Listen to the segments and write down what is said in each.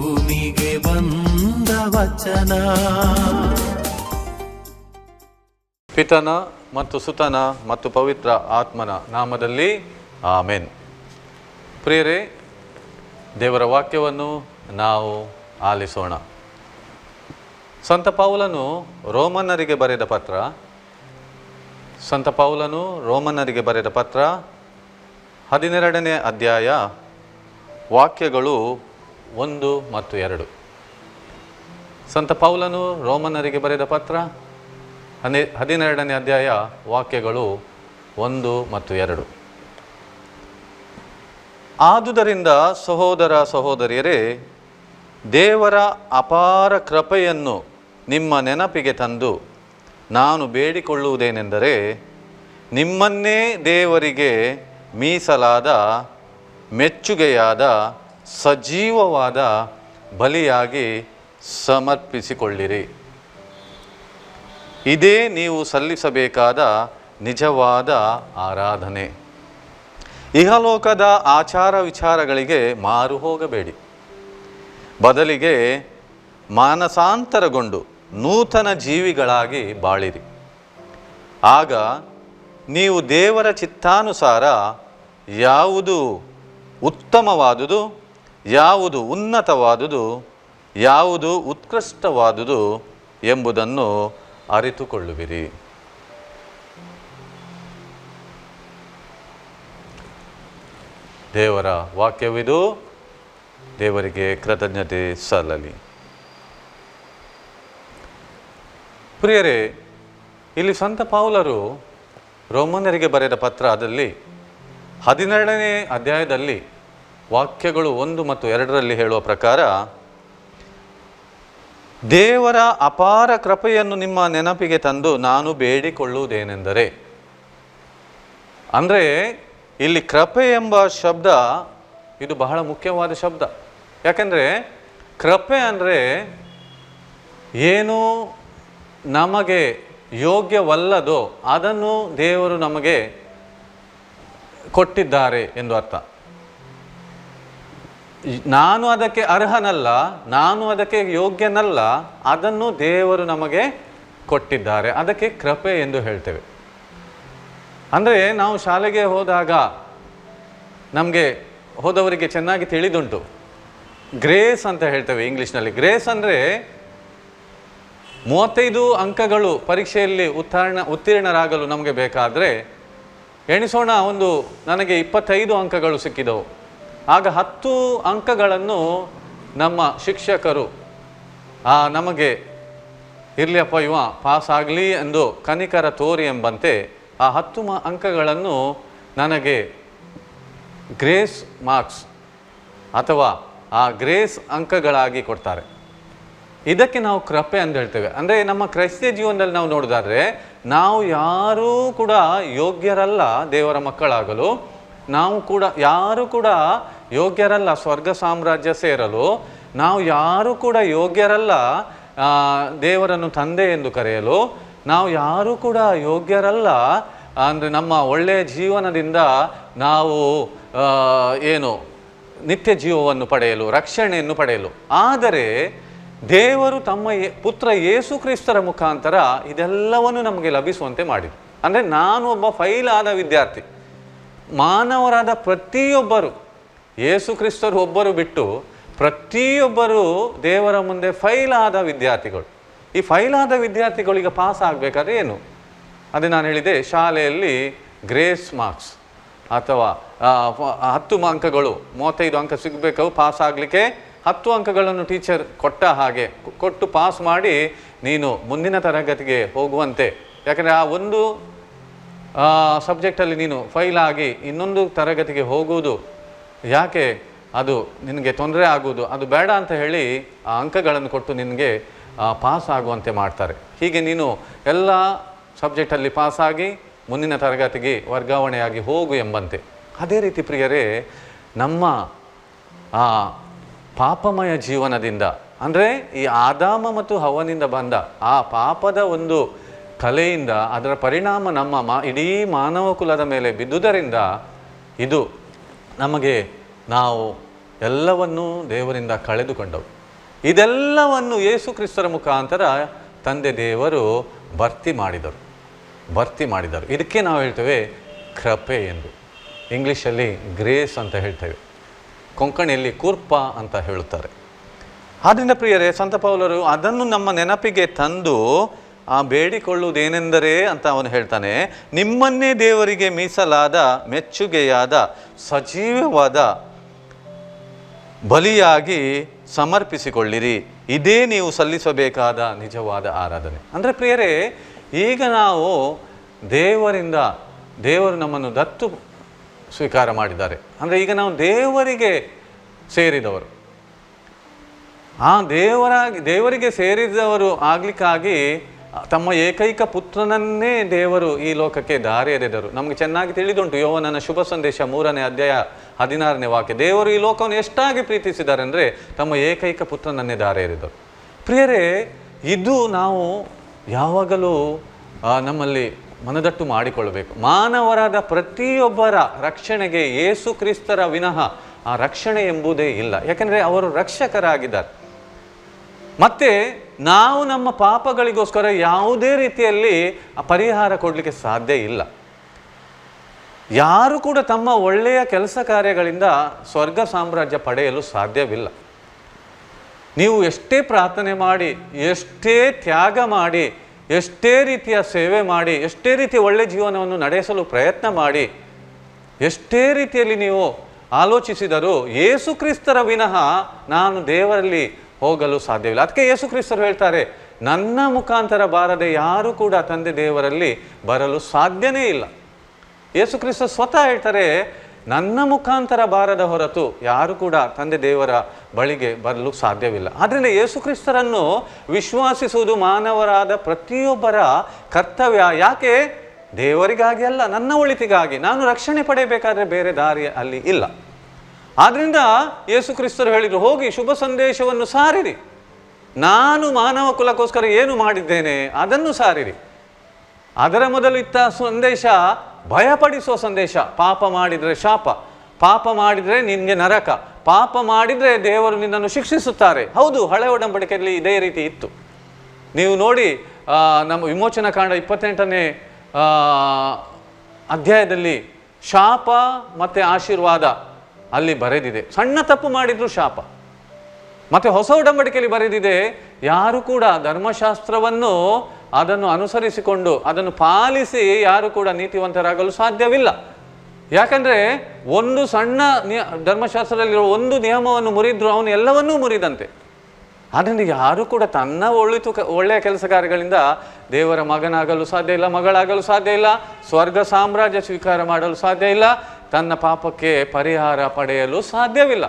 ಭೂಮಿಗೆ ಬಂದ ವಚನ. ಪಿತನ ಮತ್ತು ಸುತನ ಮತ್ತು ಪವಿತ್ರ ಆತ್ಮನ ನಾಮದಲ್ಲಿ ಆಮೇನ್. ಪ್ರಿಯರೇ, ದೇವರ ವಾಕ್ಯವನ್ನು ನಾವು ಆಲಿಸೋಣ. ಸಂತ ಪೌಲನು ರೋಮನ್ನರಿಗೆ ಬರೆದ ಪತ್ರ. ಸಂತ ಪೌಲನು ರೋಮನ್ನರಿಗೆ ಬರೆದ ಪತ್ರ. ಹದಿನೆರಡನೇ ಅಧ್ಯಾಯ ವಾಕ್ಯಗಳು ಒಂದು ಮತ್ತು ಎರಡು. ಸಂತ ಪೌಲನು ರೋಮನರಿಗೆ ಬರೆದ ಪತ್ರ, ಹನೆ, ಹದಿನೆರಡನೇ ಅಧ್ಯಾಯ ವಾಕ್ಯಗಳು ಒಂದು ಮತ್ತು ಎರಡು. ಆದುದರಿಂದ ಸಹೋದರ ಸಹೋದರಿಯರೇ, ದೇವರ ಅಪಾರ ಕೃಪೆಯನ್ನು ನಿಮ್ಮ ನೆನಪಿಗೆ ತಂದು ನಾನು ಬೇಡಿಕೊಳ್ಳುವುದೇನೆಂದರೆ, ನಿಮ್ಮನ್ನೇ ದೇವರಿಗೆ ಮೀಸಲಾದ, ಮೆಚ್ಚುಗೆಯಾದ ಸಜೀವವಾದ ಬಲಿಯಾಗಿ ಸಮರ್ಪಿಸಿಕೊಳ್ಳಿರಿ. ಇದೇ ನೀವು ಸಲ್ಲಿಸಬೇಕಾದ ನಿಜವಾದ ಆರಾಧನೆ. ಇಹಲೋಕದ ಆಚಾರ ವಿಚಾರಗಳಿಗೆ ಮಾರು ಹೋಗಬೇಡಿ. ಬದಲಿಗೆ ಮಾನಸಾಂತರಗೊಂಡು ನೂತನ ಜೀವಿಗಳಾಗಿ ಬಾಳಿರಿ. ಆಗ ನೀವು ದೇವರ ಚಿತ್ತಾನುಸಾರ ಯಾವುದು ಉತ್ತಮವಾದುದು? ಯಾವುದು ಉನ್ನತವಾದುದು, ಯಾವುದು ಉತ್ಕೃಷ್ಟವಾದುದು ಎಂಬುದನ್ನು ಅರಿತುಕೊಳ್ಳುವಿರಿ. ದೇವರ ವಾಕ್ಯವಿದು, ದೇವರಿಗೆ ಕೃತಜ್ಞತೆ ಸಲ್ಲಲಿ. ಪ್ರಿಯರೇ, ಇಲ್ಲಿ ಸಂತ ಪೌಲರು ರೋಮನ್ನರಿಗೆ ಬರೆದ ಪತ್ರದಲ್ಲಿ ಹದಿನೇಳನೇ ಅಧ್ಯಾಯದಲ್ಲಿ ವಾಕ್ಯಗಳು ಒಂದು ಮತ್ತು ಎರಡರಲ್ಲಿ ಹೇಳುವ ಪ್ರಕಾರ, ದೇವರ ಅಪಾರ ಕೃಪೆಯನ್ನು ನಿಮ್ಮ ನೆನಪಿಗೆ ತಂದು ನಾನು ಬೇಡಿಕೊಳ್ಳುವುದೇನೆಂದರೆ, ಅಂದರೆ ಇಲ್ಲಿ ಕೃಪೆ ಎಂಬ ಶಬ್ದ ಇದು ಬಹಳ ಮುಖ್ಯವಾದ ಶಬ್ದ. ಯಾಕೆಂದರೆ ಕೃಪೆ ಅಂದರೆ ಏನು ನಮಗೆ ಯೋಗ್ಯವಲ್ಲದೋ ಅದನ್ನು ದೇವರು ನಮಗೆ ಕೊಟ್ಟಿದ್ದಾರೆ ಎಂದು ಅರ್ಥ. ನಾನು ಅದಕ್ಕೆ ಅರ್ಹನಲ್ಲ, ನಾನು ಅದಕ್ಕೆ ಯೋಗ್ಯನಲ್ಲ, ಅದನ್ನು ದೇವರು ನಮಗೆ ಕೊಟ್ಟಿದ್ದಾರೆ. ಅದಕ್ಕೆ ಕೃಪೆ ಎಂದು ಹೇಳ್ತೇವೆ. ಅಂದರೆ ನಾವು ಶಾಲೆಗೆ ಹೋದಾಗ ನಮಗೆ ಹೋದವರಿಗೆ ಚೆನ್ನಾಗಿ ತಿಳಿದುಂಟು. ಗ್ರೇಸ್ ಅಂತ ಹೇಳ್ತೇವೆ ಇಂಗ್ಲೀಷ್ನಲ್ಲಿ. ಗ್ರೇಸ್ ಅಂದರೆ ಮೂವತ್ತೈದು ಅಂಕಗಳು ಪರೀಕ್ಷೆಯಲ್ಲಿ ಉತ್ತೀರ್ಣ, ಉತ್ತೀರ್ಣರಾಗಲು ನಮಗೆ ಬೇಕಾದರೆ ಎಣಿಸೋಣ, ಒಂದು ನನಗೆ ಇಪ್ಪತ್ತೈದು ಅಂಕಗಳು ಸಿಕ್ಕಿದವು. ಆಗ ಹತ್ತು ಅಂಕಗಳನ್ನು ನಮ್ಮ ಶಿಕ್ಷಕರು, ಆ, ನಮಗೆ ಇರಲಿಯಪ್ಪ ಇವ, ಪಾಸ್ ಆಗಲಿ ಎಂದು ಕನಿಕರ ತೋರಿ ಎಂಬಂತೆ ಆ ಹತ್ತು ಮ ಅಂಕಗಳನ್ನು ನನಗೆ ಗ್ರೇಸ್ ಮಾರ್ಕ್ಸ್ ಅಥವಾ ಆ ಗ್ರೇಸ್ ಅಂಕಗಳಾಗಿ ಕೊಡ್ತಾರೆ. ಇದಕ್ಕೆ ನಾವು ಕೃಪೆ ಅಂತ ಹೇಳ್ತೇವೆ. ಅಂದರೆ ನಮ್ಮ ಕ್ರೈಸ್ತ ಜೀವನದಲ್ಲಿ ನಾವು ನೋಡೋದಾದ್ರೆ, ನಾವು ಯಾರೂ ಕೂಡ ಯೋಗ್ಯರಲ್ಲ ದೇವರ ಮಕ್ಕಳಾಗಲು. ನಾವು ಕೂಡ, ಯಾರು ಕೂಡ ಯೋಗ್ಯರಲ್ಲ, ಸ್ವರ್ಗ ಸಾಮ್ರಾಜ್ಯ ಸೇರಲು, ನಾವು ಯಾರು ಕೂಡ ಯೋಗ್ಯರಲ್ಲ ದೇವರನ್ನು ತಂದೆ ಎಂದು ಕರೆಯಲು, ನಾವು ಯಾರು ಕೂಡ ಯೋಗ್ಯರಲ್ಲ, ಅಂದರೆ ನಮ್ಮ ಒಳ್ಳೆಯ ಜೀವನದಿಂದ ನಾವು ಏನು, ನಿತ್ಯ ಜೀವವನ್ನು ಪಡೆಯಲು, ರಕ್ಷಣೆಯನ್ನು ಪಡೆಯಲು. ಆದರೆ ದೇವರು ತಮ್ಮ ಪುತ್ರ ಯೇಸು ಕ್ರಿಸ್ತರ ಮುಖಾಂತರ ಇದೆಲ್ಲವನ್ನು ನಮಗೆ ಲಭಿಸುವಂತೆ ಮಾಡಿದರು. ಅಂದರೆ ನಾನು ಒಬ್ಬ ಫೈಲ್ ಆದ ವಿದ್ಯಾರ್ಥಿ. ಮಾನವರಾದ ಪ್ರತಿಯೊಬ್ಬರು ಯೇಸು ಕ್ರಿಸ್ತರು ಒಬ್ಬರು ಬಿಟ್ಟು ಪ್ರತಿಯೊಬ್ಬರು ದೇವರ ಮುಂದೆ ಫೈಲ್ ಆದ ವಿದ್ಯಾರ್ಥಿಗಳು. ಈ ಫೈಲ್ ಆದ ವಿದ್ಯಾರ್ಥಿಗಳಿಗೆ ಪಾಸ್ ಆಗಬೇಕಾದ್ರೆ ಏನು? ಅದೇ ನಾನು ಹೇಳಿದೆ, ಶಾಲೆಯಲ್ಲಿ ಗ್ರೇಸ್ ಮಾರ್ಕ್ಸ್ ಅಥವಾ ಹತ್ತು ಅಂಕಗಳು, ಮೂವತ್ತೈದು ಅಂಕ ಸಿಗಬೇಕು ಪಾಸ್ ಆಗಲಿಕ್ಕೆ ಹತ್ತು ಅಂಕಗಳನ್ನು ಟೀಚರ್ ಕೊಟ್ಟ ಹಾಗೆ ಕೊಟ್ಟು ಪಾಸ್ ಮಾಡಿ, ನೀನು ಮುಂದಿನ ತರಗತಿಗೆ ಹೋಗುವಂತೆ. ಯಾಕಂದರೆ ಆ ಒಂದು ಸಬ್ಜೆಕ್ಟಲ್ಲಿ ನೀನು ಫೈಲ್ ಆಗಿ ಇನ್ನೊಂದು ತರಗತಿಗೆ ಹೋಗುವುದು ಯಾಕೆ? ಅದು ನಿನಗೆ ತೊಂದರೆ ಆಗುವುದು. ಅದು ಬೇಡ ಅಂತ ಹೇಳಿ ಆ ಅಂಕಗಳನ್ನು ಕೊಟ್ಟು ನಿನಗೆ ಪಾಸ್ ಆಗುವಂತೆ ಮಾಡ್ತಾರೆ. ಹೀಗೆ ನೀನು ಎಲ್ಲ ಸಬ್ಜೆಕ್ಟಲ್ಲಿ ಪಾಸಾಗಿ ಮುಂದಿನ ತರಗತಿಗೆ ವರ್ಗಾವಣೆಯಾಗಿ ಹೋಗು ಎಂಬಂತೆ. ಅದೇ ರೀತಿ ಪ್ರಿಯರೇ, ನಮ್ಮ, ಆ, ಪಾಪಮಯ ಜೀವನದಿಂದ, ಅಂದರೆ ಈ ಆದಾಮ ಮತ್ತು ಹವನಿಂದ ಬಂದ ಆ ಪಾಪದ ಒಂದು ಕಲೆಯಿಂದ ಅದರ ಪರಿಣಾಮ ನಮ್ಮ ಮಾ, ಇಡೀ ಮಾನವ ಕುಲದ ಮೇಲೆ ಬಿದ್ದುದರಿಂದ ಇದು ನಮಗೆ ನಾವು ಎಲ್ಲವನ್ನೂ ದೇವರಿಂದ ಕಳೆದುಕೊಂಡವು. ಇದೆಲ್ಲವನ್ನು ಯೇಸು ಕ್ರಿಸ್ತರ ಮುಖಾಂತರ ತಂದೆ ದೇವರು ಭರ್ತಿ ಮಾಡಿದರು. ಭರ್ತಿ ಮಾಡಿದರು. ಇದಕ್ಕೆ ನಾವು ಹೇಳ್ತೇವೆ ಕೃಪೆ ಎಂದು. ಇಂಗ್ಲೀಷಲ್ಲಿ ಗ್ರೇಸ್ ಅಂತ ಹೇಳ್ತೇವೆ. ಕೊಂಕಣಿಯಲ್ಲಿ ಕೂರ್ಪ ಅಂತ ಹೇಳುತ್ತಾರೆ. ಆದ್ದರಿಂದ ಪ್ರಿಯರೇ, ಸಂತ ಪೌಲರು ಅದನ್ನು ನಮ್ಮ ನೆನಪಿಗೆ ತಂದು ಆ ಬೇಡಿಕೊಳ್ಳುವುದೇನೆಂದರೆ ಅಂತ ಅವನು ಹೇಳ್ತಾನೆ, ನಿಮ್ಮನ್ನೇ ದೇವರಿಗೆ ಮೀಸಲಾದ, ಮೆಚ್ಚುಗೆಯಾದ, ಸಜೀವವಾದ, ಬಲಿಯಾಗಿ ಸಮರ್ಪಿಸಿಕೊಳ್ಳಿರಿ. ಇದೇ ನೀವು ಸಲ್ಲಿಸಬೇಕಾದ ನಿಜವಾದ ಆರಾಧನೆ. ಅಂದರೆ ಪ್ರಿಯರೇ, ಈಗ ನಾವು ದೇವರಿಂದ, ದೇವರು ನಮ್ಮನ್ನು ದತ್ತು ಸ್ವೀಕಾರ ಮಾಡಿದ್ದಾರೆ. ಅಂದರೆ ಈಗ ನಾವು ದೇವರಿಗೆ ಸೇರಿದವರು. ಆ ದೇವರಾಗಿ, ದೇವರಿಗೆ ಸೇರಿದವರು ಆಗ್ಲಿಕ್ಕಾಗಿ ತಮ್ಮ ಏಕೈಕ ಪುತ್ರನನ್ನೇ ದೇವರು ಈ ಲೋಕಕ್ಕೆ ದಾರಿ ನಮಗೆ ಚೆನ್ನಾಗಿ ತಿಳಿದುಂಟು ಯೋವನನ ಶುಭ ಸಂದೇಶ ಮೂರನೇ ಅಧ್ಯಾಯ ಹದಿನಾರನೇ ವಾಕ್ಯ. ದೇವರು ಈ ಲೋಕವನ್ನು ಎಷ್ಟಾಗಿ ಪ್ರೀತಿಸಿದ್ದಾರೆ ಅಂದರೆ ತಮ್ಮ ಏಕೈಕ ಪುತ್ರನನ್ನೇ ದಾರಿ ಪ್ರಿಯರೇ, ಇದು ನಾವು ಯಾವಾಗಲೂ ನಮ್ಮಲ್ಲಿ ಮನದಟ್ಟು ಮಾಡಿಕೊಳ್ಳಬೇಕು. ಮಾನವರಾದ ಪ್ರತಿಯೊಬ್ಬರ ರಕ್ಷಣೆಗೆ ಯೇಸು ಕ್ರಿಸ್ತರ ವಿನಃ ಆ ರಕ್ಷಣೆ ಎಂಬುದೇ ಇಲ್ಲ. ಯಾಕೆಂದರೆ ಅವರು ರಕ್ಷಕರಾಗಿದ್ದಾರೆ. ಮತ್ತೆ ನಾವು ನಮ್ಮ ಪಾಪಗಳಿಗೋಸ್ಕರ ಯಾವುದೇ ರೀತಿಯಲ್ಲಿ ಪರಿಹಾರ ಕೊಡಲಿಕ್ಕೆ ಸಾಧ್ಯ ಇಲ್ಲ. ಯಾರು ಕೂಡ ತಮ್ಮ ಒಳ್ಳೆಯ ಕೆಲಸ ಕಾರ್ಯಗಳಿಂದ ಸ್ವರ್ಗ ಸಾಮ್ರಾಜ್ಯ ಪಡೆಯಲು ಸಾಧ್ಯವಿಲ್ಲ. ನೀವು ಎಷ್ಟೇ ಪ್ರಾರ್ಥನೆ ಮಾಡಿ, ಎಷ್ಟೇ ತ್ಯಾಗ ಮಾಡಿ, ಎಷ್ಟೇ ರೀತಿಯ ಸೇವೆ ಮಾಡಿ, ಎಷ್ಟೇ ರೀತಿಯ ಒಳ್ಳೆಯ ಜೀವನವನ್ನು ನಡೆಸಲು ಪ್ರಯತ್ನ ಮಾಡಿ, ಎಷ್ಟೇ ರೀತಿಯಲ್ಲಿ ನೀವು ಆಲೋಚಿಸಿದರೂ ಯೇಸು ಕ್ರಿಸ್ತರ ವಿನಃ ನಾನು ದೇವರಲ್ಲಿ ಹೋಗಲು ಸಾಧ್ಯವಿಲ್ಲ. ಅದಕ್ಕೆ ಯೇಸು ಕ್ರಿಸ್ತರು ಹೇಳ್ತಾರೆ, ನನ್ನ ಮುಖಾಂತರ ಬಾರದೆ ಯಾರು ಕೂಡ ತಂದೆ ದೇವರಲ್ಲಿ ಬರಲು ಸಾಧ್ಯನೇ ಇಲ್ಲ. ಯೇಸು ಕ್ರಿಸ್ತ ಸ್ವತಃ ಹೇಳ್ತಾರೆ, ನನ್ನ ಮುಖಾಂತರ ಬಾರದ ಹೊರತು ಯಾರು ಕೂಡ ತಂದೆ ದೇವರ ಬಳಿಗೆ ಬರಲು ಸಾಧ್ಯವಿಲ್ಲ. ಆದ್ದರಿಂದ ಯೇಸು ಕ್ರಿಸ್ತರನ್ನು ವಿಶ್ವಾಸಿಸುವುದು ಮಾನವರಾದ ಪ್ರತಿಯೊಬ್ಬರ ಕರ್ತವ್ಯ. ಯಾಕೆ? ದೇವರಿಗಾಗಿ ಅಲ್ಲ, ನನ್ನ ಒಳಿತಿಗಾಗಿ. ನಾನು ರಕ್ಷಣೆ ಪಡೆಯಬೇಕಾದ್ರೆ ಬೇರೆ ದಾರಿ ಅಲ್ಲಿ ಇಲ್ಲ. ಆದ್ರಿಂದ ಯೇಸು ಕ್ರಿಸ್ತರು ಹೇಳಿದರು, ಹೋಗಿ ಶುಭ ಸಂದೇಶವನ್ನು ಸಾರಿರಿ. ನಾನು ಮಾನವ ಕುಲಕ್ಕೋಸ್ಕರ ಏನು ಮಾಡಿದ್ದೇನೆ, ಅದನ್ನು ಸಾರಿರಿ. ಅದರ ಮೊದಲು ಇತ್ತ ಸಂದೇಶ, ಭಯಪಡಿಸುವ ಸಂದೇಶ, ಪಾಪ ಮಾಡಿದರೆ ಶಾಪ, ಪಾಪ ಮಾಡಿದರೆ ನಿನಗೆ ನರಕ, ಪಾಪ ಮಾಡಿದರೆ ದೇವರು ನಿನ್ನನ್ನು ಶಿಕ್ಷಿಸುತ್ತಾರೆ. ಹೌದು, ಹಳೆ ಒಡಂಬಡಿಕೆಯಲ್ಲಿ ಇದೇ ರೀತಿ ಇತ್ತು. ನೀವು ನೋಡಿ ನಮ್ಮ ವಿಮೋಚನಾ ಕಾಂಡ ಇಪ್ಪತ್ತೆಂಟನೇ ಅಧ್ಯಾಯದಲ್ಲಿ ಶಾಪ ಮತ್ತು ಆಶೀರ್ವಾದ ಅಲ್ಲಿ ಬರೆದಿದೆ. ಸಣ್ಣ ತಪ್ಪು ಮಾಡಿದ್ರು ಶಾಪ. ಮತ್ತೆ ಹೊಸ ಒಡಂಬಡಿಕೆಯಲ್ಲಿ ಬರೆದಿದೆ, ಯಾರು ಕೂಡ ಧರ್ಮಶಾಸ್ತ್ರವನ್ನು ಅದನ್ನು ಅನುಸರಿಸಿಕೊಂಡು, ಅದನ್ನು ಪಾಲಿಸಿ ಯಾರು ಕೂಡ ನೀತಿವಂತರಾಗಲು ಸಾಧ್ಯವಿಲ್ಲ. ಯಾಕಂದ್ರೆ ಒಂದು ಸಣ್ಣ ನಿಯ, ಧರ್ಮಶಾಸ್ತ್ರದಲ್ಲಿರುವ ಒಂದು ನಿಯಮವನ್ನು ಮುರಿದ್ರು ಅವನು ಎಲ್ಲವನ್ನೂ ಮುರಿದಂತೆ. ಆದ್ದರಿಂದ ಯಾರೂ ಕೂಡ ತನ್ನ ಒಳಿತು ಒಳ್ಳೆಯ ಕೆಲಸ ದೇವರ ಮಗನಾಗಲು ಸಾಧ್ಯ ಇಲ್ಲ, ಮಗಳಾಗಲು ಸಾಧ್ಯ ಇಲ್ಲ, ಸ್ವರ್ಗ ಸಾಮ್ರಾಜ್ಯ ಸ್ವೀಕಾರ ಮಾಡಲು ಸಾಧ್ಯ ಇಲ್ಲ ತನ್ನ ಪಾಪಕ್ಕೆ ಪರಿಹಾರ ಪಡೆಯಲು ಸಾಧ್ಯವಿಲ್ಲ.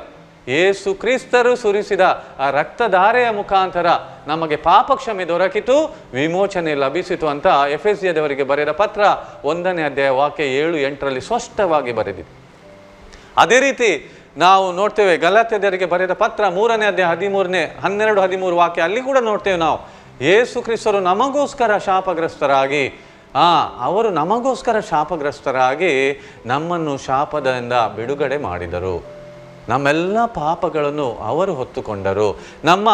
ಏಸು ಕ್ರಿಸ್ತರು ಸುರಿಸಿದ ಆ ರಕ್ತಧಾರೆಯ ಮುಖಾಂತರ ನಮಗೆ ಪಾಪ ಕ್ಷಮೆ ದೊರಕಿತು, ವಿಮೋಚನೆ ಲಭಿಸಿತು ಅಂತ ಎಫ್ ಎಸ್ ದೇವರಿಗೆ ಬರೆದ ಪತ್ರ ಒಂದನೇ ಅಧ್ಯಾಯ ವಾಕ್ಯ ಏಳು ಎಂಟರಲ್ಲಿ ಸ್ಪಷ್ಟವಾಗಿ ಬರೆದಿದೆ. ಅದೇ ರೀತಿ ನಾವು ನೋಡ್ತೇವೆ, ಗಲಾತ್ಯದವರಿಗೆ ಬರೆದ ಪತ್ರ ಮೂರನೇ ಅಧ್ಯಾಯ ಹದಿಮೂರನೇ, ಹನ್ನೆರಡು, ಹದಿಮೂರು ವಾಕ್ಯ ಅಲ್ಲಿ ಕೂಡ ನೋಡ್ತೇವೆ ನಾವು. ಏಸು ಕ್ರಿಸ್ತರು ನಮಗೋಸ್ಕರ ಶಾಪಗ್ರಸ್ತರಾಗಿ ಆ, ಅವರು ನಮಗೋಸ್ಕರ ಶಾಪಗ್ರಸ್ತರಾಗಿ ನಮ್ಮನ್ನು ಶಾಪದಿಂದ ಬಿಡುಗಡೆ ಮಾಡಿದರು. ನಮ್ಮೆಲ್ಲ ಪಾಪಗಳನ್ನು ಅವರು ಹೊತ್ತುಕೊಂಡರು. ನಮ್ಮ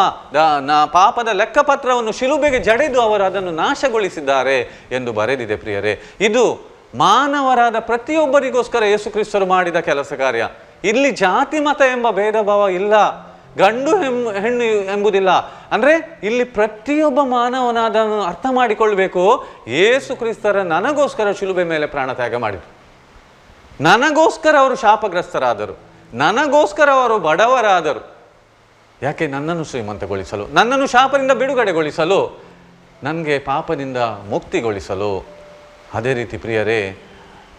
ಪಾಪದ ಲೆಕ್ಕಪತ್ರವನ್ನು ಶಿಲುಬೆಗೆ ಜಡೆದು ಅವರು ಅದನ್ನು ನಾಶಗೊಳಿಸಿದ್ದಾರೆ ಎಂದು ಬರೆದಿದೆ ಪ್ರಿಯರೇ. ಇದು ಮಾನವರಾದ ಪ್ರತಿಯೊಬ್ಬರಿಗೋಸ್ಕರ ಯೇಸುಕ್ರಿಸ್ತರು ಮಾಡಿದ ಕೆಲಸ ಕಾರ್ಯ. ಇಲ್ಲಿ ಜಾತಿ ಮತ ಎಂಬ ಭೇದ ಭಾವ ಇಲ್ಲ. ಗಂಡು ಹೆಮ್ ಹೆಣ್ಣು ಎಂಬುದಿಲ್ಲ. ಅಂದರೆ ಇಲ್ಲಿ ಪ್ರತಿಯೊಬ್ಬ ಮಾನವನಾದನು ಅರ್ಥ ಮಾಡಿಕೊಳ್ಬೇಕು, ಏಸು ಕ್ರಿಸ್ತರ ನನಗೋಸ್ಕರ ಶಿಲುಬೆ ಮೇಲೆ ಪ್ರಾಣತ್ಯಾಗ ಮಾಡಿದರು. ನನಗೋಸ್ಕರ ಅವರು ಶಾಪಗ್ರಸ್ತರಾದರು. ನನಗೋಸ್ಕರ ಅವರು ಬಡವರಾದರು. ಯಾಕೆ ನನ್ನನ್ನು ಶ್ರೀಮಂತಗೊಳಿಸಲು, ನನ್ನನ್ನು ಶಾಪದಿಂದ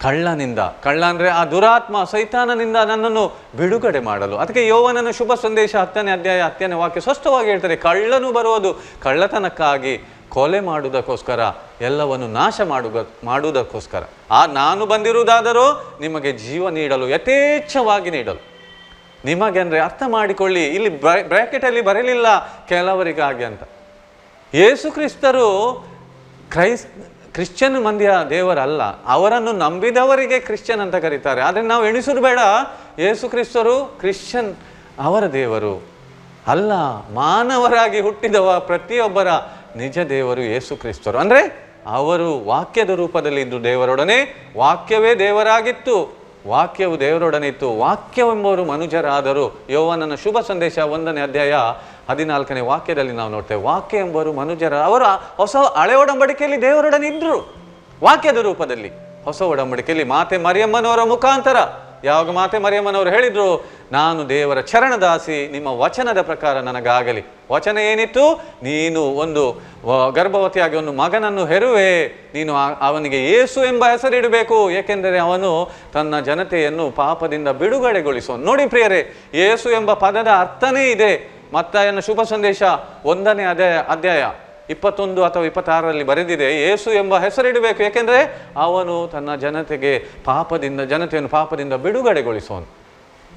ಕಳ್ಳನಿಂದ. ಕಳ್ಳ ಅಂದರೆ ಆ ದುರಾತ್ಮ ಸೈತಾನನಿಂದ ನನ್ನನ್ನು ಬಿಡುಗಡೆ ಮಾಡಲು. ಅದಕ್ಕೆ ಯೋವನನ ಶುಭ ಸಂದೇಶ ಹತ್ತನೇ ಅಧ್ಯಾಯ ಹತ್ತನೇ ವಾಕ್ಯ ಸ್ಪಷ್ಟವಾಗಿ ಹೇಳ್ತಾರೆ, ಕಳ್ಳನು ಬರುವುದು ಕಳ್ಳತನಕ್ಕಾಗಿ ಕೊಲೆ ಮಾಡುವುದಕ್ಕೋಸ್ಕರ, ಎಲ್ಲವನ್ನು ನಾಶ ಮಾಡುವ ಮಾಡುವುದಕ್ಕೋಸ್ಕರ. ಆ ನಾನು ಬಂದಿರುವುದಾದರೂ ನಿಮಗೆ ಜೀವ ನೀಡಲು, ಯಥೇಚ್ಛವಾಗಿ ನೀಡಲು. ನಿಮಗೆ ಅಂದರೆ ಅರ್ಥ ಮಾಡಿಕೊಳ್ಳಿ, ಇಲ್ಲಿ ಬ್ರ್ಯಾಕೆಟಲ್ಲಿ ಬರಲಿಲ್ಲ ಕೆಲವರಿಗಾಗಿ ಅಂತ. ಯೇಸು ಕ್ರಿಸ್ತರು ಕ್ರೈಸ್ ಕ್ರಿಶ್ಚಿಯನ್ ಮಂದಿಯ ದೇವರಲ್ಲ, ಅವರನ್ನು ನಂಬಿದವರಿಗೆ ಕ್ರಿಶ್ಚಿಯನ್ ಅಂತ ಕರೀತಾರೆ. ಆದರೆ ನಾವು ಎಣಿಸೋದು ಬೇಡ. ಯೇಸು ಕ್ರಿಸ್ತರು ಕ್ರಿಶ್ಚಿಯನ್, ಅವರ ದೇವರು. ಅಲ್ಲ, ಮಾನವರಾಗಿ ಹುಟ್ಟಿದವ ಪ್ರತಿಯೊಬ್ಬರ ನಿಜ ದೇವರು ಯೇಸು ಕ್ರಿಸ್ತರು. ಅಂದರೆ ಅವರು ವಾಕ್ಯದ ರೂಪದಲ್ಲಿ ಇದ್ದು ದೇವರೊಡನೆ, ವಾಕ್ಯವೇ ದೇವರಾಗಿತ್ತು. ವಾಕ್ಯವು ದೇವರೊಡನೆ ಇತ್ತು. ವಾಕ್ಯವೆಂಬವರು ಮನುಜರಾದರು. ಯೋವನನ ಶುಭ ಸಂದೇಶ ಒಂದನೇ ಅಧ್ಯಾಯ ಹದಿನಾಲ್ಕನೇ ವಾಕ್ಯದಲ್ಲಿ ನಾವು ನೋಡ್ತೇವೆ, ವಾಕ್ಯ ಎಂಬವರು ಮನುಜರ ಅವರು ಹೊಸ ಹಳೆ ಒಡಂಬಡಿಕೆಯಲ್ಲಿ ದೇವರೊಡನೆ ಇದ್ದರು ವಾಕ್ಯದ ರೂಪದಲ್ಲಿ ಹೊಸ ಒಡಂಬಡಿಕೆಯಲ್ಲಿ ಮಾತೆ ಮರಿಯಮ್ಮನವರ ಮುಖಾಂತರ. ಯಾವಾಗ ಮಾತೆ ಮರಿಯಮ್ಮನವರು ಹೇಳಿದ್ರು, ನಾನು ದೇವರ ಚರಣದಾಸಿ, ನಿಮ್ಮ ವಚನದ ಪ್ರಕಾರ ನನಗಾಗಲಿ. ವಚನ ಏನಿತ್ತು? ನೀನು ಒಂದು ಗರ್ಭವತಿಯಾಗಿ ಒಂದು ಮಗನನ್ನು ಹೆರುವೆ. ನೀನು ಅವನಿಗೆ ಏಸು ಎಂಬ ಹೆಸರಿಡಬೇಕು. ಏಕೆಂದರೆ ಅವನು ತನ್ನ ಜನತೆಯನ್ನು ಪಾಪದಿಂದ ಬಿಡುಗಡೆಗೊಳಿಸುವ ನೋಡಿ ಪ್ರಿಯರೇ, ಏಸು ಎಂಬ ಪದದ ಅರ್ಥನೇ ಇದೆ. ಮತ್ತಾಯನ ಶುಭ ಸಂದೇಶ ಒಂದನೇ ಅಧ್ಯಾಯ ಅಧ್ಯಾಯ ಇಪ್ಪತ್ತೊಂದು ಅಥವಾ ಇಪ್ಪತ್ತಾರರಲ್ಲಿ ಬರೆದಿದೆ ಏಸು ಎಂಬ ಹೆಸರಿಡಬೇಕು, ಏಕೆಂದರೆ ಅವನು ತನ್ನ ಜನತೆಗೆ ಪಾಪದಿಂದ, ಜನತೆಯನ್ನು ಪಾಪದಿಂದ ಬಿಡುಗಡೆಗೊಳಿಸುವನು.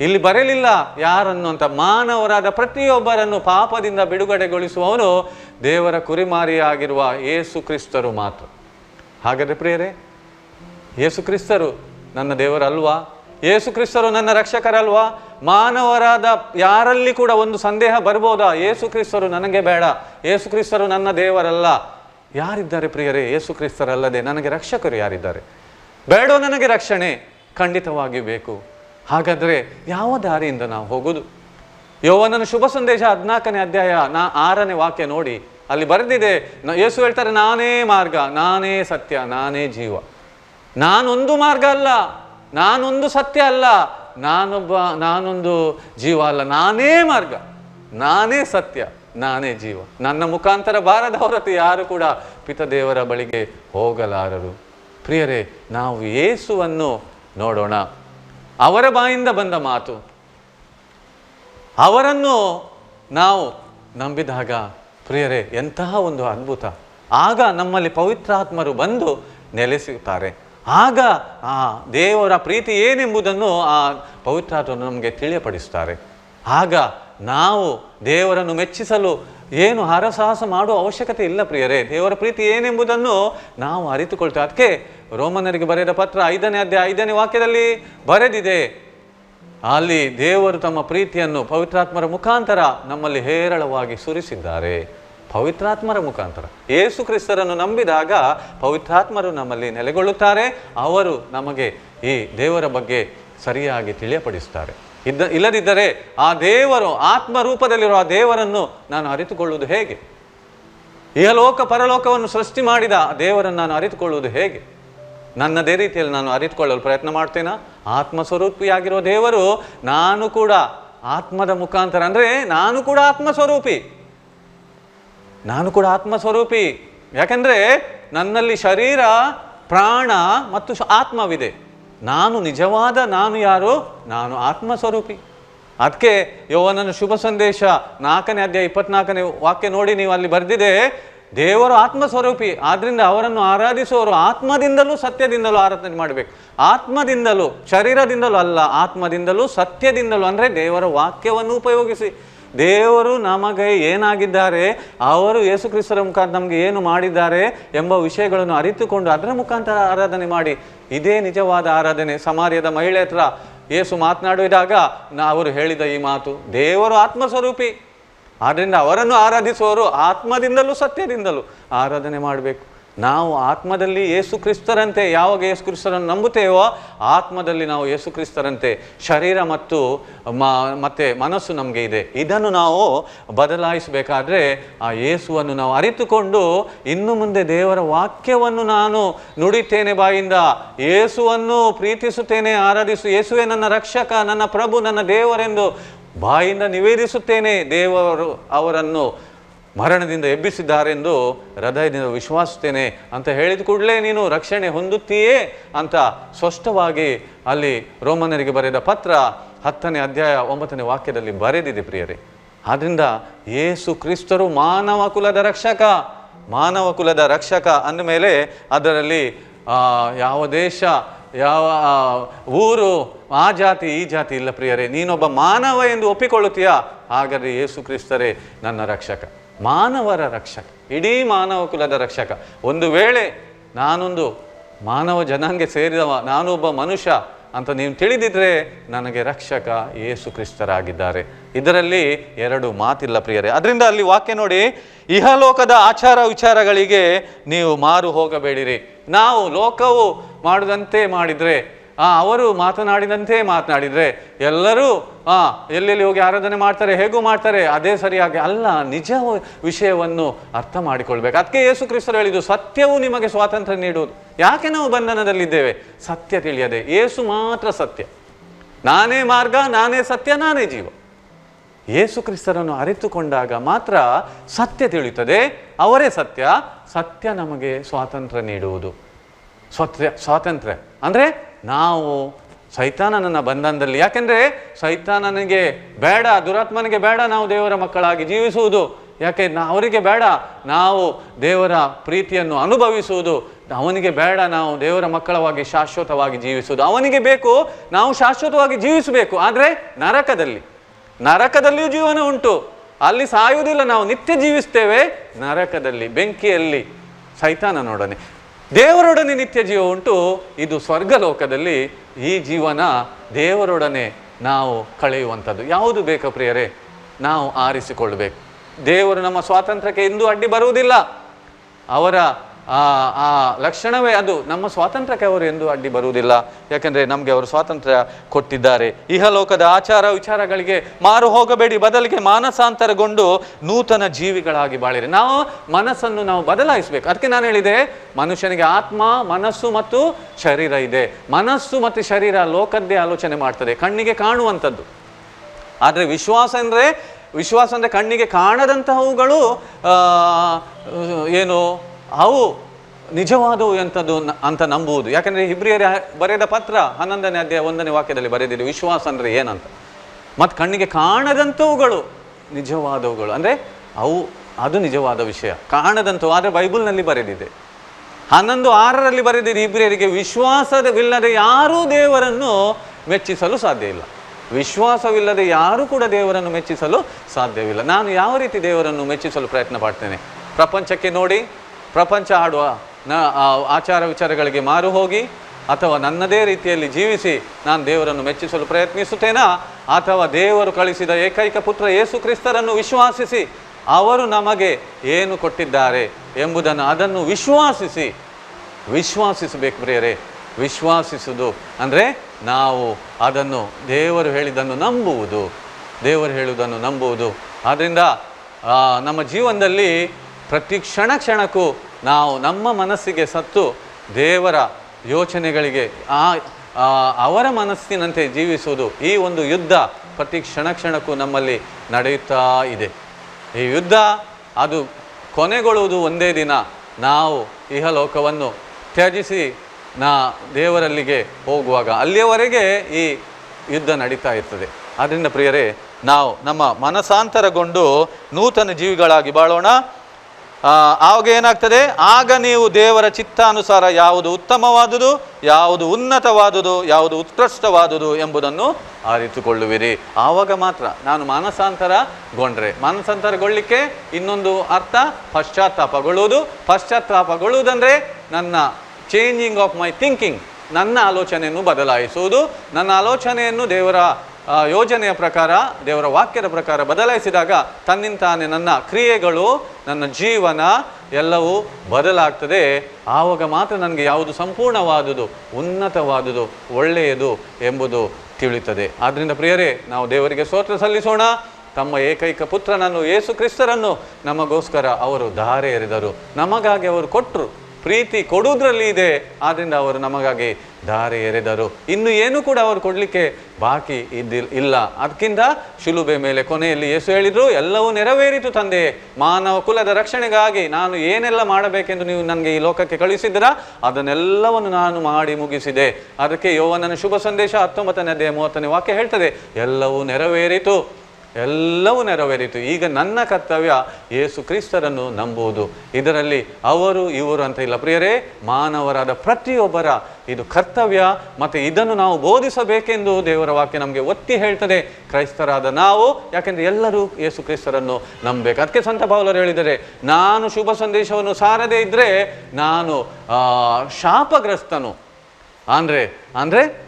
ಇಲ್ಲಿ ಬರಲಿಲ್ಲ ಯಾರನ್ನು ಅಂತ, ಮಾನವರಾದ ಪ್ರತಿಯೊಬ್ಬರನ್ನು ಪಾಪದಿಂದ ಬಿಡುಗಡೆಗೊಳಿಸುವವನು ದೇವರ ಕುರಿಮಾರಿಯಾಗಿರುವ ಏಸು ಕ್ರಿಸ್ತರು ಮಾತ್ರ. ಹಾಗಾದರೆ ಪ್ರಿಯರೇ ಏಸು ಕ್ರಿಸ್ತರು ನನ್ನ ದೇವರಲ್ವಾ? ಯೇಸು ಕ್ರಿಸ್ತರು ನನ್ನ ರಕ್ಷಕರಲ್ವಾ? ಮಾನವರಾದ ಯಾರಲ್ಲಿ ಕೂಡ ಒಂದು ಸಂದೇಹ ಬರ್ಬೋದಾ? ಯೇಸು ಕ್ರಿಸ್ತರು ನನಗೆ ಬೇಡ. ಯೇಸು ಕ್ರಿಸ್ತರು ನನ್ನ ದೇವರಲ್ಲ. ಯಾರಿದ್ದಾರೆ ಪ್ರಿಯರೇ? ಯೇಸು ಕ್ರಿಸ್ತರಲ್ಲದೆ ನನಗೆ ರಕ್ಷಕರು ಯಾರಿದ್ದಾರೆ? ಬೇಡೋ ನನಗೆ ರಕ್ಷಣೆ ಖಂಡಿತವಾಗಿ ಬೇಕು. ಹಾಗಾದರೆ ಯಾವ ದಾರಿಯಿಂದ ನಾವು ಹೋಗುದು? ಯೋವನನ ಶುಭ ಸಂದೇಶ ಹದಿನಾಲ್ಕನೇ ಅಧ್ಯಾಯ ನಾ ಆರನೇ ವಾಕ್ಯ ನೋಡಿ. ಅಲ್ಲಿ ಬರೆದಿದೆ ಯೇಸು ಹೇಳ್ತಾರೆ, ನಾನೇ ಮಾರ್ಗ, ನಾನೇ ಸತ್ಯ, ನಾನೇ ಜೀವ. ನಾನೊಂದು ಮಾರ್ಗ ಅಲ್ಲ. ನಾನೊಂದು ಸತ್ಯ ಅಲ್ಲ, ನಾನೊಬ್ಬ, ನಾನೊಂದು ಜೀವ ಅಲ್ಲ, ನಾನೇ ಮಾರ್ಗ, ನಾನೇ ಸತ್ಯ, ನಾನೇ ಜೀವ. ನನ್ನ ಮುಖಾಂತರ ಬಾರದ ಹೊರತು ಯಾರು ಕೂಡ ಪಿತದೇವರ ಬಳಿಗೆ ಹೋಗಲಾರರು. ಪ್ರಿಯರೇ, ನಾವು ಯೇಸುವನ್ನು ನೋಡೋಣ. ಅವರ ಬಾಯಿಂದ ಬಂದ ಮಾತು. ಅವರನ್ನು ನಾವು ನಂಬಿದಾಗ, ಪ್ರಿಯರೇ, ಎಂತಹ ಒಂದು ಅದ್ಭುತ. ಆಗ ನಮ್ಮಲ್ಲಿ ಪವಿತ್ರಾತ್ಮರು ಬಂದು ನೆಲೆಸುತ್ತಾರೆ ಆಗ ಆ ದೇವರ ಪ್ರೀತಿ ಏನೆಂಬುದನ್ನು ಆ ಪವಿತ್ರಾತ್ಮನು ನಮಗೆ ತಿಳಿಯಪಡಿಸ್ತಾರೆ ಆಗ ನಾವು ದೇವರನ್ನು ಮೆಚ್ಚಿಸಲು ಏನು ಹರಸಾಹಸ ಮಾಡುವ ಅವಶ್ಯಕತೆ ಇಲ್ಲ ಪ್ರಿಯರೇ. ದೇವರ ಪ್ರೀತಿ ಏನೆಂಬುದನ್ನು ನಾವು ಅರಿತುಕೊಳ್ತೇವೆ. ಅದಕ್ಕೆ ರೋಮನರಿಗೆ ಬರೆದ ಪತ್ರ ಐದನೇ ಅಧ್ಯಾಯ ಐದನೇ ವಾಕ್ಯದಲ್ಲಿ ಬರೆದಿದೆ. ಅಲ್ಲಿ ದೇವರು ತಮ್ಮ ಪ್ರೀತಿಯನ್ನು ಪವಿತ್ರಾತ್ಮರ ಮುಖಾಂತರ ನಮ್ಮಲ್ಲಿ ಹೇರಳವಾಗಿ ಸುರಿಸಿದ್ದಾರೆ. ಪವಿತ್ರಾತ್ಮರ ಮುಖಾಂತರ. ಏಸು ಕ್ರಿಸ್ತರನ್ನು ನಂಬಿದಾಗ ಪವಿತ್ರಾತ್ಮರು ನಮ್ಮಲ್ಲಿ ನೆಲೆಗೊಳ್ಳುತ್ತಾರೆ, ಅವರು ನಮಗೆ ಈ ದೇವರ ಬಗ್ಗೆ ಸರಿಯಾಗಿ ತಿಳಿಯಪಡಿಸ್ತಾರೆ ಇದ್ದ, ಇಲ್ಲದಿದ್ದರೆ ಆ ದೇವರು ಆತ್ಮ ರೂಪದಲ್ಲಿರುವ ಆ ದೇವರನ್ನು ನಾನು ಅರಿತುಕೊಳ್ಳುವುದು ಹೇಗೆ? ಇಹಲೋಕ ಪರಲೋಕವನ್ನು ಸೃಷ್ಟಿ ಮಾಡಿದ ದೇವರನ್ನು ನಾನು ಅರಿತುಕೊಳ್ಳುವುದು ಹೇಗೆ? ನನ್ನದೇ ರೀತಿಯಲ್ಲಿ ನಾನು ಅರಿತುಕೊಳ್ಳಲು ಪ್ರಯತ್ನ ಮಾಡ್ತೇನೆ? ಆತ್ಮ ಸ್ವರೂಪಿಯಾಗಿರುವ ದೇವರು ನಾನು ಕೂಡ ಆತ್ಮದ ಮುಖಾಂತರ, ಅಂದರೆ ನಾನು ಕೂಡ ಆತ್ಮ ಸ್ವರೂಪಿ ನಾನು ಕೂಡ ಆತ್ಮ ಸ್ವರೂಪಿ ಯಾಕಂದ್ರೆ ನನ್ನಲ್ಲಿ ಶರೀರ, ಪ್ರಾಣ ಮತ್ತು ಆತ್ಮವಿದೆ. ನಾನು ನಿಜವಾದ ನಾನು ಯಾರು? ನಾನು ಆತ್ಮ ಸ್ವರೂಪಿ ಅದಕ್ಕೆ ಯೋವನನ ಶುಭ ಸಂದೇಶ ನಾಲ್ಕನೇ ಅಧ್ಯಾಯ ಇಪ್ಪತ್ನಾಲ್ಕನೇ ವಾಕ್ಯ ನೋಡಿ ನೀವು ಅಲ್ಲಿ ಬರೆದಿದೆ, ದೇವರು ಆತ್ಮ ಸ್ವರೂಪಿ ಆದ್ರಿಂದ ಅವರನ್ನು ಆರಾಧಿಸುವವರು ಆತ್ಮದಿಂದಲೂ ಸತ್ಯದಿಂದಲೂ ಆರಾಧನೆ ಮಾಡಬೇಕು. ಆತ್ಮದಿಂದಲೂ, ಶರೀರದಿಂದಲೂ ಅಲ್ಲ, ಆತ್ಮದಿಂದಲೂ ಸತ್ಯದಿಂದಲೂ. ಅಂದರೆ ದೇವರ ವಾಕ್ಯವನ್ನು ಉಪಯೋಗಿಸಿ. ದೇವರು ನಮಗೆ ಏನಾಗಿದ್ದಾರೆ, ಅವರು ಯೇಸು ಕ್ರಿಸ್ತರ ಮುಖಾಂತರ ನಮಗೆ ಏನು ಮಾಡಿದ್ದಾರೆ ಎಂಬ ವಿಷಯಗಳನ್ನು ಅರಿತುಕೊಂಡು ಅದರ ಮುಖಾಂತರ ಆರಾಧನೆ ಮಾಡಿ. ಇದೇ ನಿಜವಾದ ಆರಾಧನೆ. ಸಮಾರ್ಯದ ಮಹಿಳೆ ಹತ್ರ ಯೇಸು ಮಾತನಾಡಿದಾಗ ನಾ ಅವರು ಹೇಳಿದ ಈ ಮಾತು, ದೇವರು ಆತ್ಮಸ್ವರೂಪಿ. ಆದ್ದರಿಂದ ಅವರನ್ನು ಆರಾಧಿಸುವವರು ಆತ್ಮದಿಂದಲೂ ಸತ್ಯದಿಂದಲೂ ಆರಾಧನೆ ಮಾಡಬೇಕು. ನಾವು ಆತ್ಮದಲ್ಲಿ ಯೇಸು ಕ್ರಿಸ್ತರಂತೆ ಯಾವಾಗ ಯೇಸು ಕ್ರಿಸ್ತರನ್ನು ನಂಬುತ್ತೇವೋ ಆತ್ಮದಲ್ಲಿ ನಾವು ಯೇಸು ಕ್ರಿಸ್ತರಂತೆ ಶರೀರ ಮತ್ತು ಮತ್ತು ಮನಸ್ಸು ನಮಗೆ ಇದೆ. ಇದನ್ನು ನಾವು ಬದಲಾಯಿಸಬೇಕಾದ್ರೆ ಆ ಯೇಸುವನ್ನು ನಾವು ಅರಿತುಕೊಂಡು ಇನ್ನು ಮುಂದೆ ದೇವರ ವಾಕ್ಯವನ್ನು ನಾನು ನುಡಿತೇನೆ ಬಾಯಿಂದ ಯೇಸುವನ್ನು ಪ್ರೀತಿಸುತ್ತೇನೆ, ಆರಾಧಿಸು, ಯೇಸುವೆ ನನ್ನ ರಕ್ಷಕ, ನನ್ನ ಪ್ರಭು, ನನ್ನ ದೇವರೆಂದು ಬಾಯಿಂದ ನಿವೇದಿಸುತ್ತೇನೆ ದೇವರು ಅವರನ್ನು ಮರಣದಿಂದ ಎಬ್ಬಿಸಿದ್ದಾರೆಂದು ಹೃದಯದಿಂದ ವಿಶ್ವಾಸುತ್ತೇನೆ ಅಂತ ಹೇಳಿದ ಕೂಡಲೇ ನೀನು ರಕ್ಷಣೆ ಹೊಂದುತ್ತೀಯೇ ಅಂತ ಸ್ಪಷ್ಟವಾಗಿ ಅಲ್ಲಿ ರೋಮನರಿಗೆ ಬರೆದ ಪತ್ರ ಹತ್ತನೇ ಅಧ್ಯಾಯ ಒಂಬತ್ತನೇ ವಾಕ್ಯದಲ್ಲಿ ಬರೆದಿದೆ ಪ್ರಿಯರೇ. ಆದ್ದರಿಂದ ಯೇಸು ಕ್ರಿಸ್ತರು ಮಾನವ ಕುಲದ ರಕ್ಷಕ, ಮಾನವ ಕುಲದ ರಕ್ಷಕ ಅಂದಮೇಲೆ ಅದರಲ್ಲಿ ಯಾವ ದೇಶ, ಯಾವ ಊರು, ಆ ಜಾತಿ, ಈ ಜಾತಿ ಇಲ್ಲ ಪ್ರಿಯರೇ. ನೀನೊಬ್ಬ ಮಾನವ ಎಂದು ಒಪ್ಪಿಕೊಳ್ಳುತ್ತೀಯಾ? ಹಾಗಾದರೆ ಯೇಸು ಕ್ರಿಸ್ತರೇ ನನ್ನ ರಕ್ಷಕ. ಮಾನವರ ರಕ್ಷಕ. ಇಡೀ ಮಾನವ ಕುಲದ ರಕ್ಷಕ. ಒಂದು ವೇಳೆ ನಾನೊಂದು ಮಾನವ ಜನಾಂಗೆ ಸೇರಿದವ, ನಾನೊಬ್ಬ ಮನುಷ್ಯ ಅಂತ ನೀವು ತಿಳಿದಿದ್ರೆ ನನಗೆ ರಕ್ಷಕ ಯೇಸು ಕ್ರಿಸ್ತರಾಗಿದ್ದಾರೆ. ಇದರಲ್ಲಿ ಎರಡು ಮಾತಿಲ್ಲ ಪ್ರಿಯರೇ. ಅದರಿಂದ ಅಲ್ಲಿ ವಾಕ್ಯ ನೋಡಿ, ಇಹಲೋಕದ ಆಚಾರ ವಿಚಾರಗಳಿಗೆ ನೀವು ಮಾರು ಹೋಗಬೇಡಿರಿ. ನಾವು ಲೋಕವು ಮಾಡದಂತೆ ಮಾಡಿದರೆ ಅವರು ಮಾತನಾಡಿದಂತೆ ಮಾತನಾಡಿದರೆ ಎಲ್ಲರೂ ಎಲ್ಲೆಲ್ಲಿ ಹೋಗಿ ಆರಾಧನೆ ಮಾಡ್ತಾರೆ, ಹೇಗೂ ಮಾಡ್ತಾರೆ, ಅದೇ ಸರಿಯಾಗಿ ಅಲ್ಲ, ನಿಜ ವಿಷಯವನ್ನು ಅರ್ಥ ಮಾಡಿಕೊಳ್ಬೇಕು. ಅದಕ್ಕೆ ಯೇಸು ಕ್ರಿಸ್ತರು ಹೇಳಿದ್ದು, ಸತ್ಯವು ನಿಮಗೆ ಸ್ವಾತಂತ್ರ್ಯ ನೀಡುವುದು. ಯಾಕೆ ನಾವು ಬಂಧನದಲ್ಲಿದ್ದೇವೆ? ಸತ್ಯ ತಿಳಿಯದೆ. ಏಸು ಮಾತ್ರ ಸತ್ಯ. ನಾನೇ ಮಾರ್ಗ, ನಾನೇ ಸತ್ಯ, ನಾನೇ ಜೀವ. ಯೇಸು ಕ್ರಿಸ್ತರನ್ನು ಅರಿತುಕೊಂಡಾಗ ಮಾತ್ರ ಸತ್ಯ ತಿಳಿಯುತ್ತದೆ. ಅವರೇ ಸತ್ಯ. ಸತ್ಯ ನಮಗೆ ಸ್ವಾತಂತ್ರ್ಯ ನೀಡುವುದು. ಸ್ವತ್ಯ ಸ್ವಾತಂತ್ರ್ಯ. ಅಂದರೆ ನಾವು ಸೈತಾನನನ್ನು ಬಂಧನದಲ್ಲಿ. ಯಾಕೆಂದರೆ ಸೈತಾನನಿಗೆ ಬೇಡ, ದುರಾತ್ಮನಿಗೆ ಬೇಡ ನಾವು ದೇವರ ಮಕ್ಕಳಾಗಿ ಜೀವಿಸುವುದು. ಯಾಕೆ? ನಾ ಅವರಿಗೆ ಬೇಡ ನಾವು ದೇವರ ಪ್ರೀತಿಯನ್ನು ಅನುಭವಿಸುವುದು. ಅವನಿಗೆ ಬೇಡ ನಾವು ದೇವರ ಮಕ್ಕಳವಾಗಿ ಶಾಶ್ವತವಾಗಿ ಜೀವಿಸುವುದು. ಅವನಿಗೆ ಬೇಕು, ನಾವು ಶಾಶ್ವತವಾಗಿ ಜೀವಿಸಬೇಕು. ಆದರೆ ನರಕದಲ್ಲಿ, ನರಕದಲ್ಲಿಯೂ ಜೀವನ ಉಂಟು. ಅಲ್ಲಿ ಸಾಯುವುದಿಲ್ಲ, ನಾವು ನಿತ್ಯ ಜೀವಿಸ್ತೇವೆ. ನರಕದಲ್ಲಿ, ಬೆಂಕಿಯಲ್ಲಿ, ಸೈತಾನನೊಡನೆ. ದೇವರೊಡನೆ ನಿತ್ಯ ಜೀವ ಉಂಟು. ಇದು ಸ್ವರ್ಗಲೋಕದಲ್ಲಿ ಈ ಜೀವನ ದೇವರೊಡನೆ ನಾವು ಕಳೆಯುವಂಥದ್ದು. ಯಾವುದು ಬೇಕ ಪ್ರಿಯರೇ? ನಾವು ಆರಿಸಿಕೊಳ್ಬೇಕು. ದೇವರು ನಮ್ಮ ಸ್ವಾತಂತ್ರ್ಯಕ್ಕೆ ಎಂದೂ ಅಡ್ಡಿ ಬರುವುದಿಲ್ಲ. ಅವರ ಆ ಆ ಲಕ್ಷಣವೇ ಅದು. ನಮ್ಮ ಸ್ವಾತಂತ್ರ್ಯಕ್ಕೆ ಅವರು ಎಂದೂ ಅಡ್ಡಿ ಬರುವುದಿಲ್ಲ. ಯಾಕೆಂದರೆ ನಮಗೆ ಅವರು ಸ್ವಾತಂತ್ರ್ಯ ಕೊಟ್ಟಿದ್ದಾರೆ. ಇಹಲೋಕದ ಆಚಾರ ವಿಚಾರಗಳಿಗೆ ಮಾರು ಹೋಗಬೇಡಿ. ಬದಲಿಗೆ ಮಾನಸಾಂತರಗೊಂಡು ನೂತನ ಜೀವಿಗಳಾಗಿ ಬಾಳಿರಿ. ನಾವು ಮನಸ್ಸನ್ನು ನಾವು ಬದಲಾಯಿಸಬೇಕು. ಅದಕ್ಕೆ ನಾನು ಹೇಳಿದೆ, ಮನುಷ್ಯನಿಗೆ ಆತ್ಮ, ಮನಸ್ಸು ಮತ್ತು ಶರೀರ ಇದೆ. ಮನಸ್ಸು ಮತ್ತು ಶರೀರ ಲೋಕದ್ದೇ ಆಲೋಚನೆ ಮಾಡ್ತದೆ. ಕಣ್ಣಿಗೆ ಕಾಣುವಂಥದ್ದು. ಆದರೆ ವಿಶ್ವಾಸ ಅಂದರೆ ವಿಶ್ವಾಸ ಅಂದರೆ ಕಣ್ಣಿಗೆ ಕಾಣದಂತಹವುಗಳು ಏನು ಅವು ನಿಜವಾದವು ಎಂಥದ್ದು ಅಂತ ನಂಬುವುದು. ಯಾಕಂದರೆ ಹಿಬ್ರಿಯರ ಬರೆದ ಪತ್ರ ಹನ್ನೊಂದನೇ ಅಧ್ಯಾಯ ಒಂದನೇ ವಾಕ್ಯದಲ್ಲಿ ಬರೆದಿದೆ ವಿಶ್ವಾಸ ಅಂದರೆ ಏನಂತ? ಮತ್ತು ಕಣ್ಣಿಗೆ ಕಾಣದಂಥವುಗಳು ನಿಜವಾದವುಗಳು. ಅಂದರೆ ಅವು, ಅದು ನಿಜವಾದ ವಿಷಯ. ಕಾಣದಂಥವು ಆದರೆ ಬೈಬಲ್ನಲ್ಲಿ ಬರೆದಿದೆ. ಹನ್ನೊಂದು ಆರರಲ್ಲಿ ಬರೆದಿದೆ ಇಬ್ರಿಯರಿಗೆ ವಿಶ್ವಾಸವಿಲ್ಲದೆ ಯಾರೂ ದೇವರನ್ನು ಮೆಚ್ಚಿಸಲು ಸಾಧ್ಯ ಇಲ್ಲ. ವಿಶ್ವಾಸವಿಲ್ಲದೆ ಯಾರೂ ಕೂಡ ದೇವರನ್ನು ಮೆಚ್ಚಿಸಲು ಸಾಧ್ಯವಿಲ್ಲ. ನಾನು ಯಾವ ರೀತಿ ದೇವರನ್ನು ಮೆಚ್ಚಿಸಲು ಪ್ರಯತ್ನ ಪಡ್ತೇನೆ? ಪ್ರಪಂಚಕ್ಕೆ ನೋಡಿ. ಪ್ರಪಂಚ ಆಡುವ ನ ಆಚಾರ ವಿಚಾರಗಳಿಗೆ ಮಾರು ಹೋಗಿ ಅಥವಾ ನನ್ನದೇ ರೀತಿಯಲ್ಲಿ ಜೀವಿಸಿ ನಾನು ದೇವರನ್ನು ಮೆಚ್ಚಿಸಲು ಪ್ರಯತ್ನಿಸುತ್ತೇನಾ? ಅಥವಾ ದೇವರು ಕಳಿಸಿದ ಏಕೈಕ ಪುತ್ರ ಯೇಸು ಕ್ರಿಸ್ತರನ್ನು ವಿಶ್ವಾಸಿಸಿ ಅವರು ನಮಗೆ ಏನು ಕೊಟ್ಟಿದ್ದಾರೆ ಎಂಬುದನ್ನು ಅದನ್ನು ವಿಶ್ವಾಸಿಸಿ. ವಿಶ್ವಾಸಿಸಬೇಕು ಪ್ರಿಯರೇ ವಿಶ್ವಾಸಿಸುವುದು ಅಂದರೆ ನಾವು ಅದನ್ನು ದೇವರು ಹೇಳಿದ್ದನ್ನು ನಂಬುವುದು. ದೇವರು ಹೇಳುವುದನ್ನು ನಂಬುವುದು. ಆದ್ದರಿಂದ ನಮ್ಮ ಜೀವನದಲ್ಲಿ ಪ್ರತಿ ಕ್ಷಣ ಕ್ಷಣಕ್ಕೂ ನಾವು ನಮ್ಮ ಮನಸ್ಸಿಗೆ ಸತ್ತು ದೇವರ ಯೋಚನೆಗಳಿಗೆ, ಆ ಅವರ ಮನಸ್ಸಿನಂತೆ ಜೀವಿಸುವುದು ಈ ಒಂದು ಯುದ್ಧ ಪ್ರತಿ ಕ್ಷಣ ಕ್ಷಣಕ್ಕೂ ನಮ್ಮಲ್ಲಿ ನಡೆಯುತ್ತಾ ಇದೆ. ಈ ಯುದ್ಧ ಅದು ಕೊನೆಗೊಳ್ಳುವುದು ಒಂದೇ ದಿನ ನಾವು ಇಹಲೋಕವನ್ನು ತ್ಯಜಿಸಿ ನಾ ದೇವರಲ್ಲಿಗೆ ಹೋಗುವಾಗ ಅಲ್ಲಿಯವರೆಗೆ ಈ ಯುದ್ಧ ನಡೀತಾ ಇರ್ತದೆ. ಆದ್ದರಿಂದ ಪ್ರಿಯರೇ, ನಾವು ನಮ್ಮ ಮನಸಾಂತರಗೊಂಡು ನೂತನ ಜೀವಿಗಳಾಗಿ ಬಾಳೋಣ. ಆವಾಗ ಏನಾಗ್ತದೆ? ಆಗ ನೀವು ದೇವರ ಚಿತ್ತಾನುಸಾರ ಯಾವುದು ಉತ್ತಮವಾದುದು, ಯಾವುದು ಉನ್ನತವಾದುದು, ಯಾವುದು ಉತ್ಕೃಷ್ಟವಾದುದು ಎಂಬುದನ್ನು ಅರಿತುಕೊಳ್ಳುವಿರಿ. ಆವಾಗ ಮಾತ್ರ ನಾನು ಮಾನಸಾಂತರಗೊಂಡ್ರೆ ಮಾನಸಾಂತರಗೊಳ್ಳಿಕ್ಕೆ ಇನ್ನೊಂದು ಅರ್ಥ, ಪಶ್ಚಾತ್ತಾಪಗೊಳ್ಳುವುದು. ಪಶ್ಚಾತ್ತಾಪಗೊಳ್ಳುವುದಂದರೆ ನನ್ನ ಚೇಂಜಿಂಗ್ ಆಫ್ ಮೈ ಥಿಂಕಿಂಗ್ ನನ್ನ ಆಲೋಚನೆಯನ್ನು ಬದಲಾಯಿಸುವುದು. ನನ್ನ ಆಲೋಚನೆಯನ್ನು ದೇವರ ಯೋಜನೆಯ ಪ್ರಕಾರ, ದೇವರ ವಾಕ್ಯದ ಪ್ರಕಾರ ಬದಲಾಯಿಸಿದಾಗ ತನ್ನಿಂತಾನೆ ನನ್ನ ಕ್ರಿಯೆಗಳು, ನನ್ನ ಜೀವನ ಎಲ್ಲವೂ ಬದಲಾಗ್ತದೆ. ಆವಾಗ ಮಾತ್ರ ನನಗೆ ಯಾವುದು ಸಂಪೂರ್ಣವಾದುದು, ಉನ್ನತವಾದುದು, ಒಳ್ಳೆಯದು ಎಂಬುದು ತಿಳಿಯುತ್ತದೆ. ಆದ್ದರಿಂದ ಪ್ರಿಯರೇ, ನಾವು ದೇವರಿಗೆ ಸ್ತೋತ್ರ ಸಲ್ಲಿಸೋಣ. ತಮ್ಮ ಏಕೈಕ ಪುತ್ರನನ್ನು, ಯೇಸು ಕ್ರಿಸ್ತರನ್ನು ನಮಗೋಸ್ಕರ ಅವರು ಧಾರೆ ಎರೆದರು. ನಮಗಾಗಿ ಅವರು ಕೊಟ್ಟರು ಪ್ರೀತಿ ಕೊಡುವುದರಲ್ಲಿ ಇದೆ. ಆದ್ದರಿಂದ ಅವರು ನಮಗಾಗಿ ದಾರಿ ಎರೆದರು ಇನ್ನು ಏನು ಕೂಡ ಅವರು ಕೊಡಲಿಕ್ಕೆ ಬಾಕಿ ಇದ್ದಿಲ್ ಇಲ್ಲ. ಅದಕ್ಕಿಂತ ಶಿಲುಬೆ ಮೇಲೆ ಕೊನೆಯಲ್ಲಿ ಯೇಸು ಹೇಳಿದರು, ಎಲ್ಲವೂ ನೆರವೇರಿತು ತಂದೆ. ಮಾನವ ಕುಲದ ರಕ್ಷಣೆಗಾಗಿ ನಾನು ಏನೆಲ್ಲ ಮಾಡಬೇಕೆಂದು ನೀವು ನನಗೆ ಈ ಲೋಕಕ್ಕೆ ಕಳುಹಿಸಿದ್ರ ಅದನ್ನೆಲ್ಲವನ್ನು ನಾನು ಮಾಡಿ ಮುಗಿಸಿದೆ. ಅದಕ್ಕೆ ಯೋವನನ ಶುಭ ಸಂದೇಶ ಹತ್ತೊಂಬತ್ತನೇ ಮೂವತ್ತನೇ ವಾಕ್ಯ ಹೇಳ್ತದೆ, ಎಲ್ಲವೂ ನೆರವೇರಿತು. ಎಲ್ಲವೂ ನೆರವೇರಿತು. ಈಗ ನನ್ನ ಕರ್ತವ್ಯ ಯೇಸು ಕ್ರಿಸ್ತರನ್ನು ನಂಬುವುದು. ಇದರಲ್ಲಿ ಅವರು, ಇವರು ಅಂತ ಇಲ್ಲ. ಪ್ರಿಯರೇ, ಮಾನವರಾದ ಪ್ರತಿಯೊಬ್ಬರ ಇದು ಕರ್ತವ್ಯ. ಮತ್ತು ಇದನ್ನು ನಾವು ಬೋಧಿಸಬೇಕೆಂದು ದೇವರ ವಾಕ್ಯ ನಮಗೆ ಒತ್ತಿ ಹೇಳ್ತದೆ. ಕ್ರೈಸ್ತರಾದ ನಾವು, ಯಾಕೆಂದರೆ ಎಲ್ಲರೂ ಯೇಸು ಕ್ರಿಸ್ತರನ್ನು ನಂಬಬೇಕು. ಅದಕ್ಕೆ ಸಂತ ಪೌಲರು ಹೇಳಿದರೆ, ನಾನು ಶುಭ ಸಂದೇಶವನ್ನು ಸಾರದೇ ಇದ್ದರೆ ನಾನು ಶಾಪಗ್ರಸ್ತನು. ಅಂದರೆ ಅಂದರೆ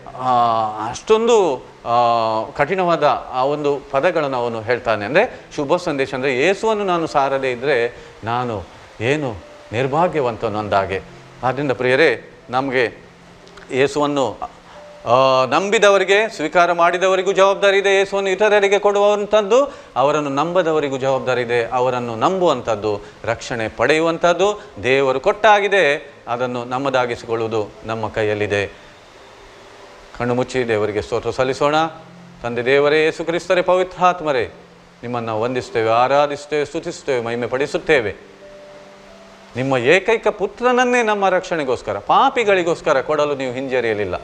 ಅಷ್ಟೊಂದು ಕಠಿಣವಾದ ಆ ಒಂದು ಪದಗಳನ್ನು ಅವನು ಹೇಳ್ತಾನೆ. ಅಂದರೆ ಶುಭ ಸಂದೇಶ ಅಂದರೆ ಯೇಸುವನ್ನು ನಾನು ಸಾರದೇ ಇದ್ದರೆ ನಾನು ಏನು ನಿರ್ಭಾಗ್ಯವಂತನು ಅಂದಾಗೆ. ಆದ್ದರಿಂದ ಪ್ರಿಯರೇ, ನಮಗೆ ಯೇಸುವನ್ನು ನಂಬಿದವರಿಗೆ, ಸ್ವೀಕಾರ ಮಾಡಿದವರಿಗೂ ಜವಾಬ್ದಾರಿ ಇದೆ. ಯೇಸುವನ್ನು ಇತರರಿಗೆ ಕೊಡುವಂಥದ್ದು, ಅವರನ್ನು ನಂಬದವರಿಗೂ ಜವಾಬ್ದಾರಿ ಇದೆ. ಅವರನ್ನು ನಂಬುವಂಥದ್ದು, ರಕ್ಷಣೆ ಪಡೆಯುವಂಥದ್ದು ದೇವರು ಕೊಟ್ಟಾಗಿದೆ. ಅದನ್ನು ನಮ್ಮದಾಗಿಸಿಕೊಳ್ಳುವುದು ನಮ್ಮ ಕೈಯಲ್ಲಿದೆ. ಕಣ್ಣು ಮುಚ್ಚಿ ದೇವರಿಗೆ ಸ್ತೋತ್ರ ಸಲ್ಲಿಸೋಣ. ತಂದೆ ದೇವರೇ ಯೇಸು ಕ್ರಿಸ್ತರೇ ಪವಿತ್ರಾತ್ಮರೇ ನಿಮ್ಮನ್ನು ವಂದಿಸ್ತೇವೆ ಆರಾಧಿಸ್ತೇವೆ ಸ್ತುತಿಸ್ತೇವೆ ಮಹಿಮೆ ಪಡಿಸುತ್ತೇವೆ ನಿಮ್ಮ ಏಕೈಕ ಪುತ್ರನನ್ನೇ ನಮ್ಮ ರಕ್ಷಣೆಗೋಸ್ಕರ, ಪಾಪಿಗಳಿಗೋಸ್ಕರ ಕೊಡಲು ನೀವು ಹಿಂಜರಿಯಲಿಲ್ಲ.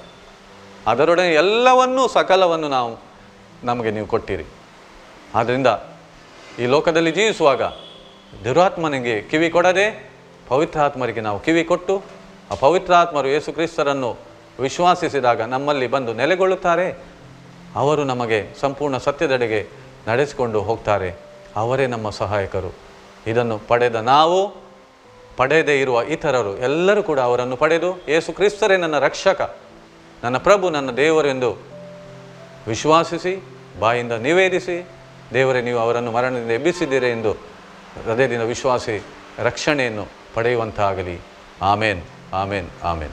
ಅದರೊಡನೆ ಎಲ್ಲವನ್ನೂ, ಸಕಲವನ್ನು ನಾವು ನಮಗೆ ನೀವು ಕೊಟ್ಟಿರಿ. ಆದ್ದರಿಂದ ಈ ಲೋಕದಲ್ಲಿ ಜೀವಿಸುವಾಗ ದುರಾತ್ಮನಿಗೆ ಕಿವಿ ಕೊಡದೆ ಪವಿತ್ರಾತ್ಮರಿಗೆ ನಾವು ಕಿವಿ ಕೊಟ್ಟು ಆ ಪವಿತ್ರಾತ್ಮರು ಯೇಸು ಕ್ರಿಸ್ತರನ್ನು ವಿಶ್ವಾಸಿಸಿದಾಗ ನಮ್ಮಲ್ಲಿ ಬಂದು ನೆಲೆಗೊಳ್ಳುತ್ತಾರೆ. ಅವರು ನಮಗೆ ಸಂಪೂರ್ಣ ಸತ್ಯದೆಡೆಗೆ ನಡೆಸಿಕೊಂಡು ಹೋಗ್ತಾರೆ. ಅವರೇ ನಮ್ಮ ಸಹಾಯಕರು. ಇದನ್ನು ಪಡೆದ ನಾವು, ಪಡೆದೇ ಇರುವ ಇತರರು ಎಲ್ಲರೂ ಕೂಡ ಅವರನ್ನು ಪಡೆದು ಯೇಸು ಕ್ರಿಸ್ತರೇ ನನ್ನ ರಕ್ಷಕ, ನನ್ನ ಪ್ರಭು, ನನ್ನ ದೇವರೆಂದು ವಿಶ್ವಾಸಿಸಿ, ಬಾಯಿಂದ ನಿವೇದಿಸಿ, ದೇವರೇ, ನೀವು ಅವರನ್ನು ಮರಣದಿಂದ ಎಬ್ಬಿಸಿದ್ದೀರಿ ಎಂದು ಹೃದಯದಿಂದ ವಿಶ್ವಾಸಿ ರಕ್ಷಣೆಯನ್ನು ಪಡೆಯುವಂತಾಗಲಿ. ಆಮೇನ್ ಆಮೇನ್ ಆಮೇನ್.